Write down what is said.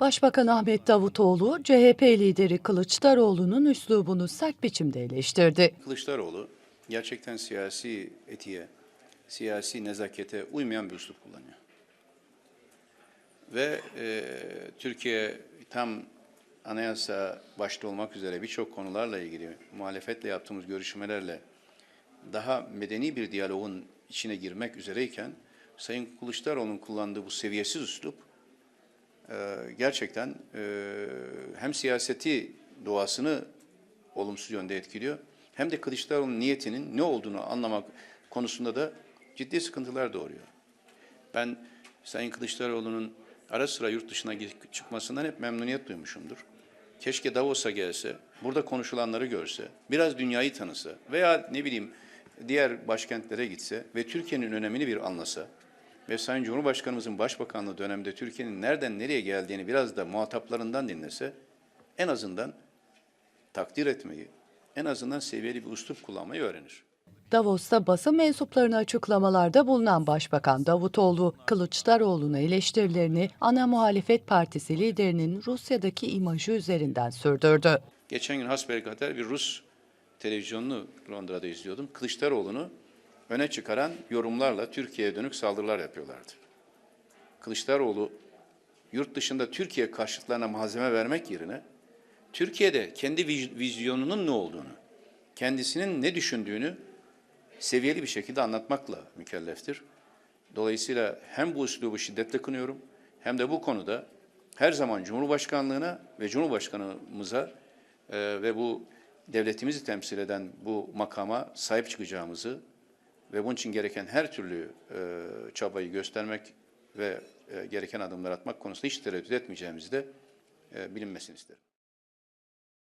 Başbakan Ahmet Davutoğlu, CHP lideri Kılıçdaroğlu'nun üslubunu sert biçimde eleştirdi. Kılıçdaroğlu gerçekten siyasi etiğe, siyasi nezakete uymayan bir üslup kullanıyor. Ve e, Türkiye tam anayasa başta olmak üzere birçok konularla ilgili muhalefetle yaptığımız görüşmelerle daha medeni bir diyaloğun içine girmek üzereyken Sayın Kılıçdaroğlu'nun kullandığı bu seviyesiz üslup gerçekten e, hem siyaseti doğasını olumsuz yönde etkiliyor hem de Kılıçdaroğlu'nun niyetinin ne olduğunu anlamak konusunda da ciddi sıkıntılar doğuruyor. Ben Sayın Kılıçdaroğlu'nun ara sıra yurt dışına çıkmasından hep memnuniyet duymuşumdur. Keşke Davos'a gelse, burada konuşulanları görse, biraz dünyayı tanısa veya ne bileyim diğer başkentlere gitse ve Türkiye'nin önemini bir anlasa ve Sayın Cumhurbaşkanımızın Başbakanlığı döneminde Türkiye'nin nereden nereye geldiğini biraz da muhataplarından dinlese en azından takdir etmeyi, en azından seviyeli bir üslup kullanmayı öğrenir. Davos'ta basın mensuplarına açıklamalarda bulunan Başbakan Davutoğlu, Kılıçdaroğlu'na eleştirilerini ana muhalefet partisi liderinin Rusya'daki imajı üzerinden sürdürdü. Geçen gün hasbelkader bir Rus televizyonunu Londra'da izliyordum. Kılıçdaroğlu'nu öne çıkaran yorumlarla Türkiye'ye dönük saldırılar yapıyorlardı. Kılıçdaroğlu yurt dışında Türkiye karşıtlarına malzeme vermek yerine Türkiye'de kendi viz- vizyonunun ne olduğunu, kendisinin ne düşündüğünü seviyeli bir şekilde anlatmakla mükelleftir. Dolayısıyla hem bu üslubu şiddetle kınıyorum hem de bu konuda her zaman Cumhurbaşkanlığına ve Cumhurbaşkanımıza e, ve bu devletimizi temsil eden bu makama sahip çıkacağımızı ve bunun için gereken her türlü e, çabayı göstermek ve e, gereken adımlar atmak konusunda hiç tereddüt etmeyeceğimizi de e, bilinmesini isterim.